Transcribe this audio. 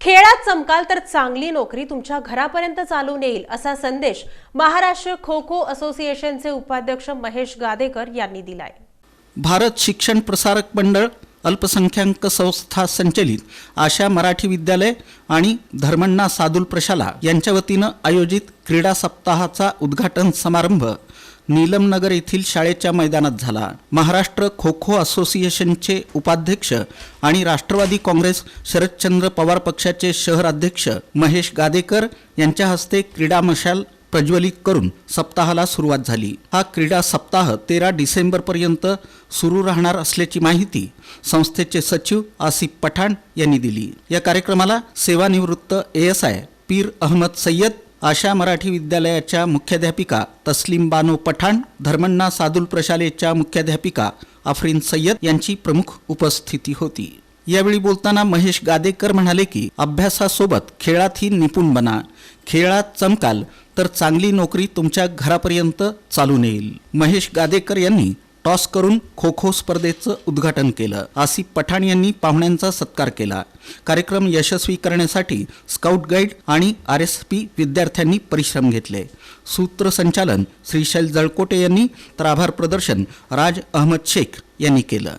खेळात चमकाल तर चांगली नोकरी तुमच्या घरापर्यंत चालून येईल असा संदेश महाराष्ट्र खो खो असोसिएशनचे उपाध्यक्ष महेश गादेकर यांनी दिलाय. भारत शिक्षण प्रसारक मंडळ अल्पसंख्याक संस्था संचलित आशा मराठी विद्यालय आणि धर्मण्णा सादुल प्रशाला यांच्या वतीनं आयोजित क्रीडा सप्ताहाचा उद्घाटन समारंभ नीलमनगर येथील शाळेच्या मैदानात झाला. महाराष्ट्र खो खो असोसिएशनचे उपाध्यक्ष आणि राष्ट्रवादी काँग्रेस शरदचंद्र पवार पक्षाचे शहर अध्यक्ष महेश गादेकर यांच्या हस्ते क्रीडा मशाल प्रज्वलित करून सप्ताहाला सुरुवात झाली. हा क्रीडा सप्ताह तेरा डिसेंबरपर्यंत सुरू राहणार असल्याची माहिती संस्थेचे सचिव आसिफ पठाण यांनी दिली. या कार्यक्रमाला सेवानिवृत्त एएसआय पीर अहमद सय्यद आशा मराठी विद्यालयाच्या मुख्याध्यापिका तस्लीम बानो पठाण धर्मण्णा सादुल प्रशालेच्या मुख्याध्यापिका आफरीन सय्यद यांची प्रमुख उपस्थिती होती. यावेळी बोलताना महेश गादेकर म्हणाले की अभ्यासासोबत खेळातही निपुण बना. खेळात चमकाल तर चांगली नोकरी तुमच्या घरापर्यंत चालून येईल महेश गादेकर यांनी टॉस करून खो खो स्पर्धेचं उद्घाटन केलं. आसिफ पठाण यांनी पाहुण्यांचा सत्कार केला. कार्यक्रम यशस्वी करण्यासाठी स्काउट गाईड आणि आर एस पी विद्यार्थ्यांनी परिश्रम घेतले. सूत्रसंचालन श्रीशैल जळकोटे यांनी तर आभार प्रदर्शन राज अहमद शेख यांनी केलं.